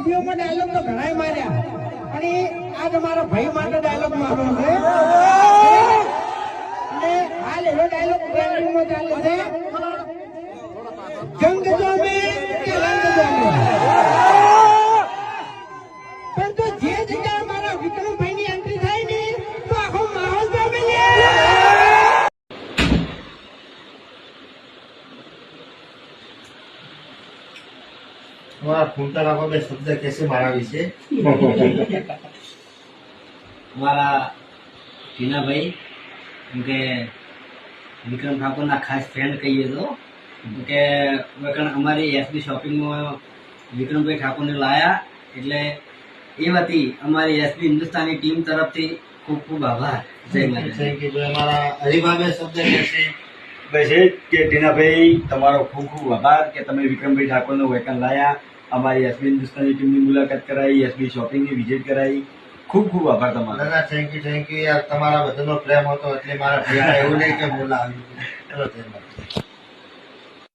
વિડીયોમાં ડાયલોગ તો ઘણાય માર્યા, પણ એ આજ મારા ભાઈ માટે ડાયલોગ મારો છે. અને હાલ એવો ડાયલોગ ટ્રેન્ડિંગમાં ચાલે છે. જંગ જોમે કે રંગ જોમે? તમારા ફૂંટા રાખો બે શબ્દ કહેશે મારા વિશે. મારા ટીનાભાઈ એમ કે વિક્રમ ઠાકોરના ખાસ ફ્રેન્ડ કહીએ તો કે વખણ અમારી એસબી શોપિંગમાં વિક્રમભાઈ ઠાકોરને લાયા એટલે એ વતી અમારી એસબી હિન્દુસ્તાની ટીમ તરફથી ખૂબ ખૂબ આભાર. જય માતા અમારા હરિભાઈ બે શબ્દ કહેશે. બસ એ જ કે ટીનાભાઈ, તમારો ખૂબ ખૂબ આભાર કે તમે વિક્રમભાઈ ઠાકોરનો વેકન લાયા. અમારી એસબી હિન્દુસ્તાની ટીમની મુલાકાત કરાવી એસબી શોપિંગની વિઝિટ કરાવી ખૂબ ખૂબ આભાર તમારો. દાદા થેન્ક યુ થેન્ક યુ યાર, તમારા બધાનો પ્રેમ હતો એટલે મારા એવું નહીં કે બોલાવ્યું. ચલો, જય માતા